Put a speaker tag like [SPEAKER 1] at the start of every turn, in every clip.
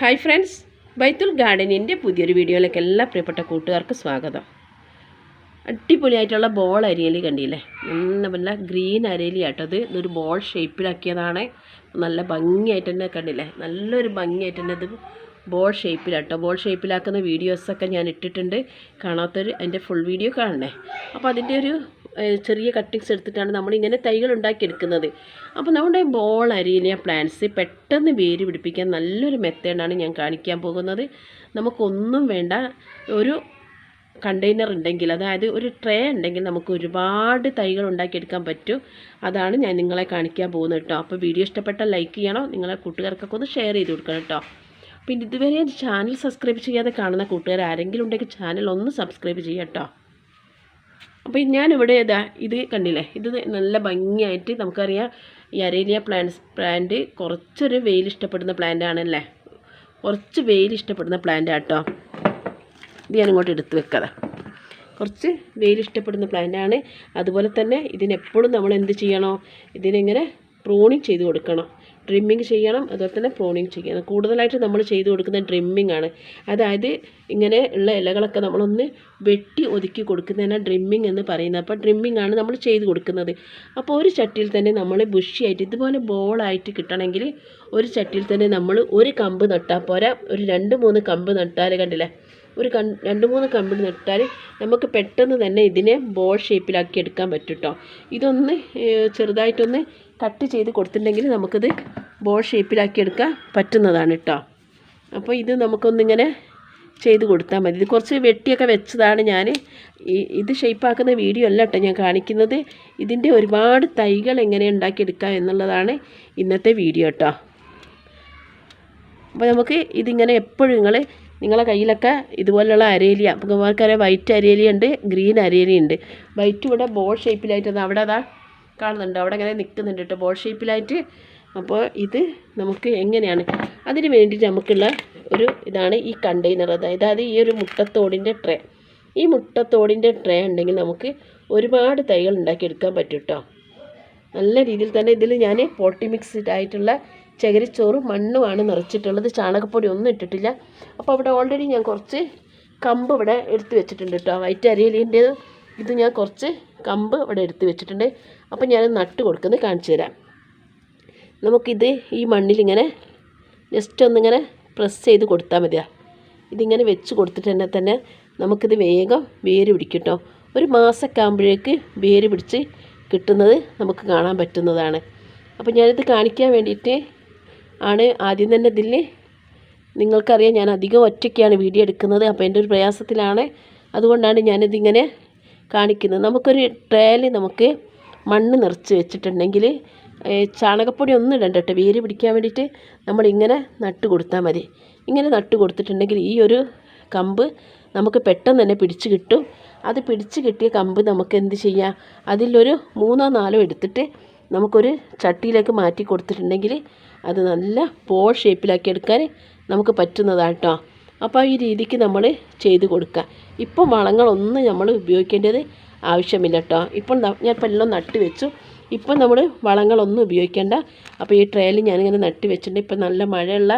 [SPEAKER 1] Hi friends ബൈത്തുൽ ഗാർഡനിന്റെ പുതിയൊരു വീഡിയോയിലേക്ക് എല്ലാ പ്രിയപ്പെട്ട കൂട്ടുകാർക്ക് സ്വാഗതം. അടിപൊളിയായിട്ടുള്ള ബോൾ അരിയലി കണ്ടില്ലേ? നല്ല ഗ്രീൻ അരയിലി ആട്ടോ അത് ഇതൊരു ബോൾ ഷേപ്പിലാക്കിയതാണ് നല്ല ഭംഗിയായിട്ട് തന്നെ കണ്ടില്ലേ? നല്ലൊരു ഭംഗിയായിട്ട് തന്നെ ഇത് ബോൾ ഷേപ്പിലാട്ടോ ബോൾ ഷേപ്പിലാക്കുന്ന വീഡിയോസൊക്കെ ഞാൻ ഇട്ടിട്ടുണ്ട്. കാണാത്തൊരു അതിന്റെ ഫുൾ വീഡിയോ കാണണേ. അപ്പോൾ അതിന്റെ ഒരു ചെറിയ കട്ടിങ്സ് എടുത്തിട്ടാണ് നമ്മളിങ്ങനെ തൈകൾ ഉണ്ടാക്കിയെടുക്കുന്നത് അപ്പോൾ നമ്മുടെ ബോൾ അരിയിലെ പ്ലാന്റ്സ് പെട്ടെന്ന് വേര് പിടിപ്പിക്കാൻ നല്ലൊരു മെത്തേഡാണ് ഞാൻ കാണിക്കാൻ പോകുന്നത്. നമുക്കൊന്നും വേണ്ട ഒരു കണ്ടെയ്നർ ഉണ്ടെങ്കിൽ അതായത് ഒരു ട്രേ ഉണ്ടെങ്കിൽ നമുക്ക് ഒരുപാട് തൈകൾ ഉണ്ടാക്കിയെടുക്കാൻ പറ്റും. അതാണ് ഞാൻ നിങ്ങളെ കാണിക്കാൻ പോകുന്നത് കേട്ടോ. അപ്പോൾ വീഡിയോ ഇഷ്ടപ്പെട്ടാൽ ലൈക്ക് ചെയ്യണം. നിങ്ങളെ കൂട്ടുകാർക്കൊക്കെ ഒന്ന് ഷെയർ ചെയ്ത് കൊടുക്കണം കേട്ടോ. പിന്നെ ഇതുവരെ ചാനൽ സബ്സ്ക്രൈബ് ചെയ്യാതെ കാണുന്ന കൂട്ടുകാർ ആരെങ്കിലും ഉണ്ടെങ്കിൽ ചാനൽ ഒന്ന് സബ്സ്ക്രൈബ് ചെയ്യാം കേട്ടോ. അപ്പോൾ ഞാനിവിടെ ഇതാ ഇത് കണ്ടില്ലേ? ഇത് നല്ല ഭംഗിയായിട്ട് നമുക്കറിയാം ഈ അരേലിയ പ്ലാന്റ്സ് പ്ലാന്റ് കുറച്ചൊരു വെയിൽ ഇഷ്ടപ്പെടുന്ന പ്ലാന്റ് ആണല്ലേ? കുറച്ച് വെയിൽ ഇഷ്ടപ്പെടുന്ന പ്ലാന്റ് ആട്ടോ. ഇത് ഞാൻ ഇങ്ങോട്ട് എടുത്ത് വെക്കാതെ. കുറച്ച് വെയിൽ ഇഷ്ടപ്പെടുന്ന പ്ലാന്റാണ് അതുപോലെ തന്നെ ഇതിനെപ്പോഴും നമ്മൾ എന്ത് ചെയ്യണോ? ഇതിനിങ്ങനെ പ്രൂണിങ് ചെയ്ത് കൊടുക്കണം. ഡ്രിമ്മിങ് ചെയ്യണം അതുപോലെ തന്നെ പ്രോണിങ് ചെയ്യണം. കൂടുതലായിട്ട് നമ്മൾ ചെയ്ത് കൊടുക്കുന്ന ഡ്രിമ്മിങ് ആണ്. അതായത് ഇങ്ങനെ ഉള്ള ഇലകളൊക്കെ നമ്മളൊന്ന് വെട്ടി ഒതുക്കി കൊടുക്കുന്നതിനാണ് ഡ്രിമ്മിങ് എന്ന് പറയുന്നത്. അപ്പോൾ ഡ്രിമ്മിങ് ആണ് നമ്മൾ ചെയ്ത് കൊടുക്കുന്നത്. അപ്പോൾ ഒരു ചട്ടിയിൽ തന്നെ നമ്മൾ ബുഷിയായിട്ട് ഇതുപോലെ ബോളായിട്ട് കിട്ടണമെങ്കിൽ ഒരു ചട്ടിയിൽ തന്നെ നമ്മൾ ഒരു കമ്പ് നട്ടാൽ പോരാ. ഒരു രണ്ട് മൂന്ന് കമ്പ് നട്ടാൽ കണ്ടില്ലേ? ഒരു രണ്ട് മൂന്ന് കമ്പിൾ നട്ടാൽ നമുക്ക് പെട്ടെന്ന് തന്നെ ഇതിനെ ബോൾ ഷേപ്പിലാക്കി എടുക്കാൻ പറ്റും കേട്ടോ ഇതൊന്ന് ചെറുതായിട്ടൊന്ന് കട്ട് ചെയ്ത് കൊടുത്തിട്ടുണ്ടെങ്കിൽ നമുക്കിത് ബോൾ ഷേപ്പിലാക്കി എടുക്കാൻ പറ്റുന്നതാണ് കേട്ടോ അപ്പോൾ ഇത് നമുക്കൊന്നിങ്ങനെ ചെയ്ത് കൊടുത്താൽ മതി. ഇത് കുറച്ച് വെട്ടിയൊക്കെ വെച്ചതാണ് ഞാൻ. ഈ ഇത് ഷേപ്പാക്കുന്ന വീഡിയോ അല്ല കേട്ടോ ഞാൻ കാണിക്കുന്നത്. ഇതിന്റെ ഒരുപാട് തൈകൾ എങ്ങനെ ഉണ്ടാക്കിയെടുക്കാം എന്നുള്ളതാണ് ഇന്നത്തെ വീഡിയോ കേട്ടോ അപ്പോൾ നമുക്ക് ഇതിങ്ങനെ എപ്പോഴും നിങ്ങൾ നിങ്ങളെ കയ്യിലൊക്കെ ഇതുപോലെയുള്ള അരേലിയ അപ്പോൾ നമുക്കറിയാം വൈറ്റ് അരേലിയ ഉണ്ട് ഗ്രീൻ അരേലിയ ഉണ്ട്. വൈറ്റ് ഇവിടെ ബോൾ ഷേപ്പിലായിട്ട് അവിടെ അതാ കാണുന്നുണ്ട്. അവിടെ ഇങ്ങനെ നിൽക്കുന്നുണ്ട് കേട്ടോ. ബോൾ ഷേപ്പിലായിട്ട് അപ്പോൾ ഇത് നമുക്ക് എങ്ങനെയാണ്? അതിന് വേണ്ടിയിട്ട് നമുക്കുള്ള ഒരു ഇതാണ് ഈ കണ്ടെയ്നർ അതായത് അത് ഈ ഒരു മുട്ടത്തോടിന്റെ ട്രേ ഈ മുട്ടത്തോടിന്റെ ട്രേ ഉണ്ടെങ്കിൽ നമുക്ക് ഒരുപാട് തൈകൾ ഉണ്ടാക്കിയെടുക്കാൻ പറ്റും കേട്ടോ. നല്ല രീതിയിൽ തന്നെ ഇതിൽ ഞാൻ പോട്ടി മിക്സ്ഡ് ആയിട്ടുള്ള ചകിരിച്ചോറും മണ്ണുമാണ് നിറച്ചിട്ടുള്ളത്. ചാണകപ്പൊടി ഒന്നും ഇട്ടിട്ടില്ല. അപ്പോൾ അവിടെ ഓൾറെഡി ഞാൻ കുറച്ച് കമ്പ് ഇവിടെ എടുത്ത് വെച്ചിട്ടുണ്ട് കേട്ടോ. വൈറ്റ് അരിയലിന്റെ ഇത് ഞാൻ കുറച്ച് കമ്പ് ഇവിടെ എടുത്ത് വെച്ചിട്ടുണ്ട്. അപ്പോൾ ഞാൻ നട്ട് കൊടുക്കുന്നത് കാണിച്ചു തരാം. നമുക്കിത് ഈ മണ്ണിലിങ്ങനെ ജസ്റ്റ് ഒന്നിങ്ങനെ പ്രസ് ചെയ്ത് കൊടുത്താൽ മതിയാ. ഇതിങ്ങനെ വെച്ച് കൊടുത്തിട്ട് തന്നെ തന്നെ നമുക്കിത് വേഗം വേര് പിടിക്കും കേട്ടോ ഒരു മാസമൊക്കെ ആകുമ്പോഴേക്ക് വേര് പിടിച്ച് കിട്ടുന്നത് നമുക്ക് കാണാൻ പറ്റുന്നതാണ്. അപ്പോൾ ഞാനിത് കാണിക്കാൻ വേണ്ടിയിട്ട് ആണ് ആദ്യം തന്നെ ഇതിൽ നിങ്ങൾക്കറിയാം ഞാൻ അധികം ഒറ്റയ്ക്കാണ് വീഡിയോ എടുക്കുന്നത്. അപ്പോൾ എന്റെ ഒരു പ്രയാസത്തിലാണ്. അതുകൊണ്ടാണ് ഞാനിതിങ്ങനെ കാണിക്കുന്നത്. നമുക്കൊരു ട്രയൽ നമുക്ക് മണ്ണ് നിറച്ച് വെച്ചിട്ടുണ്ടെങ്കിൽ ചാണകപ്പൊടി ഒന്നും ഇടണ്ട കേട്ടോ. വേര് പിടിക്കാൻ വേണ്ടിയിട്ട് നമ്മളിങ്ങനെ നട്ട് കൊടുത്താൽ മതി. ഇങ്ങനെ നട്ട് കൊടുത്തിട്ടുണ്ടെങ്കിൽ ഈ ഒരു കമ്പ് നമുക്ക് പെട്ടെന്ന് തന്നെ പിടിച്ച് കിട്ടും. അത് പിടിച്ച് കിട്ടിയ കമ്പ് നമുക്ക് എന്ത് ചെയ്യാം? അതിലൊരു മൂന്നോ നാലോ എടുത്തിട്ട് നമുക്കൊരു ചട്ടിയിലേക്ക് മാറ്റി കൊടുത്തിട്ടുണ്ടെങ്കിൽ അത് നല്ല പോൾ ഷേപ്പിലാക്കി എടുക്കാൻ നമുക്ക് പറ്റുന്നതാണ് കേട്ടോ. അപ്പോൾ ഈ രീതിക്ക് നമ്മൾ ചെയ്ത് കൊടുക്കുക. ഇപ്പം വളങ്ങളൊന്നും നമ്മൾ ഉപയോഗിക്കേണ്ടത് ആവശ്യമില്ല കേട്ടോ ഇപ്പോൾ ഞാൻ ഇപ്പം എല്ലാം നട്ട് വെച്ചു. ഇപ്പം നമ്മൾ വളങ്ങളൊന്നും ഉപയോഗിക്കേണ്ട. അപ്പോൾ ഈ ട്രേയിൽ ഞാനിങ്ങനെ നട്ട് വെച്ചിട്ടുണ്ട്. ഇപ്പം നല്ല മഴയുള്ള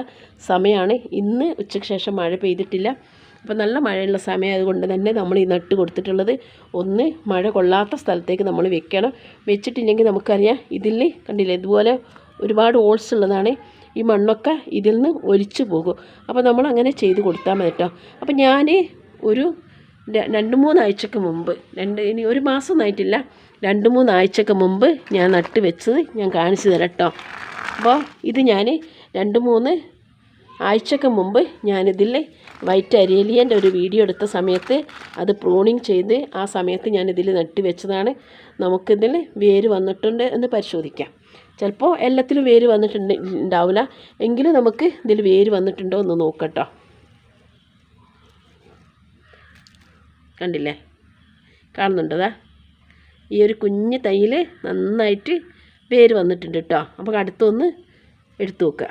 [SPEAKER 1] സമയമാണ് ഇന്ന് ഉച്ചയ്ക്ക് ശേഷം മഴ പെയ്തിട്ടില്ല. അപ്പോൾ നല്ല മഴയുള്ള സമയമായതുകൊണ്ട് തന്നെ നമ്മൾ ഈ നട്ട് കൊടുത്തിട്ടുള്ളത് ഒന്ന് മഴ കൊള്ളാത്ത സ്ഥലത്തേക്ക് നമ്മൾ വെക്കണം. വെച്ചിട്ടില്ലെങ്കിൽ നമുക്കറിയാം ഇതിൽ കണ്ടില്ലേ ഇതുപോലെ ഒരുപാട് ഓൾസ് ഉള്ളതാണ്. ഈ മണ്ണൊക്കെ ഇതിൽ നിന്ന് ഒലിച്ചു പോകും. അപ്പോൾ നമ്മൾ അങ്ങനെ ചെയ്ത് കൊടുത്താൽ മതി കേട്ടോ. അപ്പോൾ ഞാൻ ഒരു രണ്ട് മൂന്നാഴ്ചക്ക് മുമ്പ്. രണ്ട് ഇനി ഒരു മാസം ആയിട്ടില്ല രണ്ട് മൂന്നാഴ്ചക്ക് മുമ്പ് ഞാൻ നട്ട് വെച്ചത് ഞാൻ കാണിച്ചു തരാം കേട്ടോ അപ്പോൾ ഇത് ഞാൻ രണ്ട് മൂന്ന് ആഴ്ചക്ക് മുമ്പ് ഞാനിതിൽ വൈറ്റ് അരേലിയന്റെ ഒരു വീഡിയോ എടുത്ത സമയത്ത് അത് പ്രൂണിങ് ചെയ്ത് ആ സമയത്ത് ഞാനിതിൽ നട്ട് വെച്ചതാണ്. നമുക്കിതിൽ വേര് വന്നിട്ടുണ്ട് എന്ന് പരിശോധിക്കാം. ചിലപ്പോൾ എല്ലാത്തിലും വേര് വന്നിട്ടുണ്ട് ഉണ്ടാവില്ല. എങ്കിലും നമുക്ക് ഇതിൽ വേര് വന്നിട്ടുണ്ടോ എന്ന് നോക്കട്ടോ കണ്ടില്ലേ? കാണുന്നുണ്ടതാ? ഈ ഒരു കുഞ്ഞ് തൈയിൽ നന്നായിട്ട് വേര് വന്നിട്ടുണ്ട് കേട്ടോ അപ്പോൾ അടുത്തൊന്ന് എടുത്തു നോക്കുക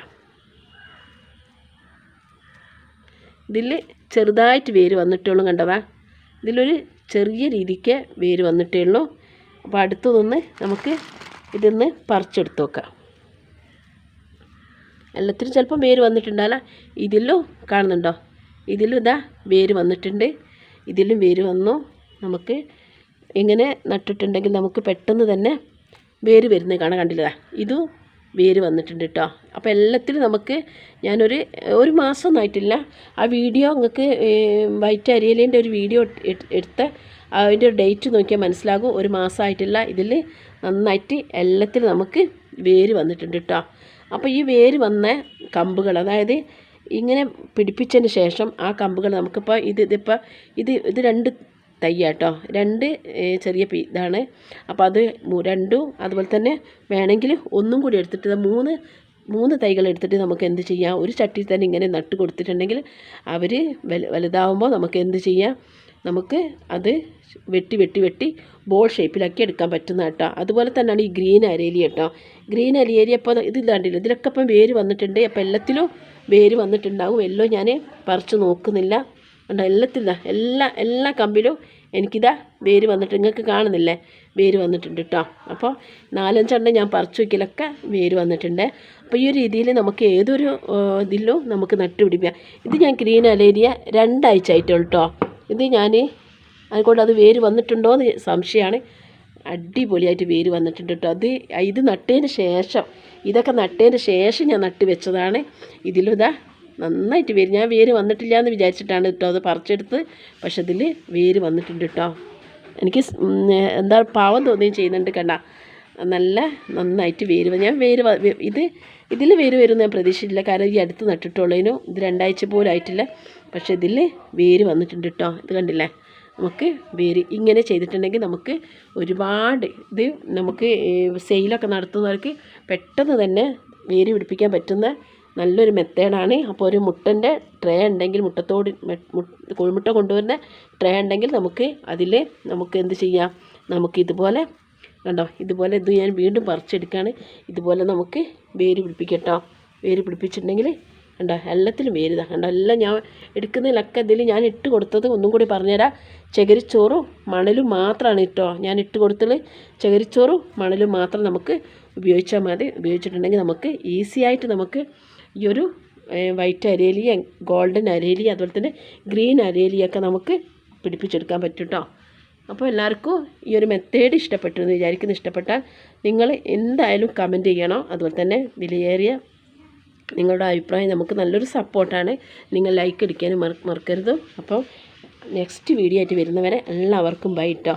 [SPEAKER 1] ഇതിൽ ചെറുതായിട്ട് വേര് വന്നിട്ടുള്ളൂ കണ്ടതാ. ഇതിലൊരു ചെറിയ രീതിക്ക് വേര് വന്നിട്ടേ ഉള്ളൂ അപ്പോൾ അടുത്തതൊന്ന് നമുക്ക് ഇതൊന്ന് പറിച്ചെടുത്ത് നോക്കാം എല്ലാത്തിനും ചിലപ്പോൾ വേര് വന്നിട്ടുണ്ടാവില്ല. ഇതിലും കാണുന്നുണ്ടോ? ഇതിലും ഇതാ വേര് വന്നിട്ടുണ്ട്. ഇതിലും വേര് വന്നു. നമുക്ക് ഇങ്ങനെ നട്ടിട്ടുണ്ടെങ്കിൽ നമുക്ക് പെട്ടെന്ന് തന്നെ വേര് വരുന്നത് കാണാൻ കണ്ടില്ല? ഇതും വേര് വന്നിട്ടുണ്ട് കേട്ടോ അപ്പോൾ എല്ലാത്തിലും നമുക്ക് ഞാനൊരു ഒരു മാസമൊന്നും ആയിട്ടില്ല ആ വീഡിയോ നിങ്ങൾക്ക് വൈറ്റ് അരിയലേന്റെ ഒരു വീഡിയോ എടുത്ത അതിന്റെ ഡേറ്റ് നോക്കിയാൽ മനസ്സിലാകും. ഒരു മാസമായിട്ടില്ല ഇതിൽ നന്നായിട്ട് എല്ലാത്തിലും നമുക്ക് വേര് വന്നിട്ടുണ്ട് കേട്ടോ അപ്പോൾ ഈ വേര് വന്ന കമ്പുകൾ അതായത് ഇങ്ങനെ പിടിപ്പിച്ചതിന് ശേഷം ആ കമ്പുകൾ നമുക്കിപ്പോൾ ഇത് ഇതിപ്പോൾ ഇത് ഇത് രണ്ട് തയ്യാട്ടോ. രണ്ട് ചെറിയ പീ ഇതാണ്. അപ്പോൾ അത് രണ്ടും അതുപോലെ തന്നെ വേണമെങ്കിൽ ഒന്നും കൂടി എടുത്തിട്ട് മൂന്ന് മൂന്ന് തൈകൾ എടുത്തിട്ട് നമുക്ക് എന്ത് ചെയ്യാം? ഒരു ചട്ടിയിൽ തന്നെ ഇങ്ങനെ നട്ട് കൊടുത്തിട്ടുണ്ടെങ്കിൽ അവർ വലുതാവുമ്പോൾ നമുക്ക് എന്ത് ചെയ്യാം? നമുക്ക് അത് വെട്ടി വെട്ടി വെട്ടി ബോൾ ഷേപ്പിലാക്കി എടുക്കാൻ പറ്റുന്ന കേട്ടോ. അതുപോലെ തന്നെയാണ് ഈ ഗ്രീൻ അരേലി കേട്ടോ. ഗ്രീൻ അരേലി അപ്പോൾ ഇത് ഇതാണ്ടില്ല ഇതിലൊക്കെ ഇപ്പം വേര് വന്നിട്ടുണ്ട്. അപ്പോൾ എല്ലാത്തിലും വേര് വന്നിട്ടുണ്ടാവും. എല്ലോ ഞാൻ പറിച്ച് നോക്കുന്നില്ല. കണ്ടോ? എല്ലാത്തിലാ എല്ലാ എല്ലാ കമ്പിലും എനിക്കിതാ വേര് വന്നിട്ട് നിങ്ങൾക്ക് കാണുന്നില്ലേ? വേര് വന്നിട്ടുണ്ട് കേട്ടോ. അപ്പോൾ നാലഞ്ചെണ്ണം ഞാൻ പറിച്ചു വയ്ക്കലൊക്കെ വേര് വന്നിട്ടുണ്ട്. അപ്പോൾ ഈ ഒരു രീതിയിൽ നമുക്ക് ഏതൊരു ഇതിലും നമുക്ക് നട്ടുപിടിപ്പിക്കാം. ഇത് ഞാൻ ഗ്രീൻ അലേരിയ രണ്ടാഴ്ച ആയിട്ടുള്ളൂ കേട്ടോ. ഇത് ഞാൻ അതുകൊണ്ട് അത് വേര് വന്നിട്ടുണ്ടോ എന്ന് സംശയമാണ്. അടിപൊളിയായിട്ട് വേര് വന്നിട്ടുണ്ട് കേട്ടോ അത് ഇത് നട്ടതിന് ശേഷം ഇതൊക്കെ നട്ടതിന് ശേഷം ഞാൻ നട്ട് വെച്ചതാണ്. ഇതിലും ഇതാ നന്നായിട്ട് വേര്. ഞാൻ വേര് വന്നിട്ടില്ല എന്ന് വിചാരിച്ചിട്ടാണ് കേട്ടോ അത് പറിച്ചെടുത്ത്. പക്ഷെ ഇതിൽ വേര് വന്നിട്ടുണ്ട് കേട്ടോ എനിക്ക് എന്താ പാവം തോന്നുകയും ചെയ്യുന്നുണ്ട് കണ്ട. നല്ല നന്നായിട്ട് വേര് ഞാൻ വേര് ഇത് ഇതിൽ വേര് വരുമെന്ന് ഞാൻ പ്രതീക്ഷിച്ചില്ല കാരണം ഈ അടുത്ത് നട്ടിട്ടുള്ളതിനും ഇത് രണ്ടാഴ്ച പോലും ആയിട്ടില്ല. പക്ഷേ ഇതിൽ വേര് വന്നിട്ടുണ്ട് കേട്ടോ. ഇത് കണ്ടില്ലേ? നമുക്ക് വേര് ഇങ്ങനെ ചെയ്തിട്ടുണ്ടെങ്കിൽ നമുക്ക് ഒരുപാട് ഇത് നമുക്ക് സെയിലൊക്കെ നടത്തുന്നവർക്ക് പെട്ടെന്ന് തന്നെ വേര് പിടിപ്പിക്കാൻ പറ്റുന്ന നല്ലൊരു മെത്തേഡാണ്. അപ്പോൾ ഒരു മുട്ടന്റെ ട്രേ ഉണ്ടെങ്കിൽ മുട്ടത്തോട് കോഴിമുട്ട കൊണ്ടുവരുന്ന ട്രേ ഉണ്ടെങ്കിൽ നമുക്ക് അതിൽ നമുക്ക് എന്ത് ചെയ്യാം? നമുക്ക് ഇതുപോലെ കണ്ടോ? ഇതുപോലെ ഇത് ഞാൻ വീണ്ടും പറിച്ചെടുക്കുകയാണ്. ഇതുപോലെ നമുക്ക് വേര് പിടിപ്പിക്കട്ടോ വേര് പിടിപ്പിച്ചിട്ടുണ്ടെങ്കിൽ കണ്ടോ? എല്ലാത്തിലും വേര് കണ്ട? എല്ലാം ഞാൻ എടുക്കുന്നതിലൊക്കെ ഇതിൽ ഞാൻ ഇട്ട് കൊടുത്തത് ഒന്നും കൂടി പറഞ്ഞുതരാം. ചകിരിച്ചോറും മണലും മാത്രമാണ് കേട്ടോ. ഞാൻ ഇട്ട് കൊടുത്തത് ചകിരിച്ചോറും മണലും മാത്രം നമുക്ക് ഉപയോഗിച്ചാൽ മതി. ഉപയോഗിച്ചിട്ടുണ്ടെങ്കിൽ നമുക്ക് ഈസി ആയിട്ട് നമുക്ക് ഈ ഒരു വൈറ്റ് അരേലി ഗോൾഡൻ അരേലി അതുപോലെ തന്നെ ഗ്രീൻ അരേലിയൊക്കെ നമുക്ക് പിടിപ്പിച്ചെടുക്കാൻ പറ്റും കേട്ടോ. അപ്പോൾ എല്ലാവർക്കും ഈ ഒരു മെത്തേഡ് ഇഷ്ടപ്പെട്ടു എന്ന് വിചാരിക്കുന്നു. ഇഷ്ടപ്പെട്ടാൽ നിങ്ങൾ എന്തായാലും കമന്റ് ചെയ്യണം. അതുപോലെ തന്നെ വിലയേറിയ നിങ്ങളുടെ അഭിപ്രായം നമുക്ക് നല്ലൊരു സപ്പോർട്ടാണ്. നിങ്ങൾ ലൈക്ക് അടിക്കാനും മറ മറക്കരുത്. അപ്പോൾ നെക്സ്റ്റ് വീഡിയോ ആയിട്ട് വരുന്നവരെ എല്ലാവർക്കും ബൈ കേട്ടോ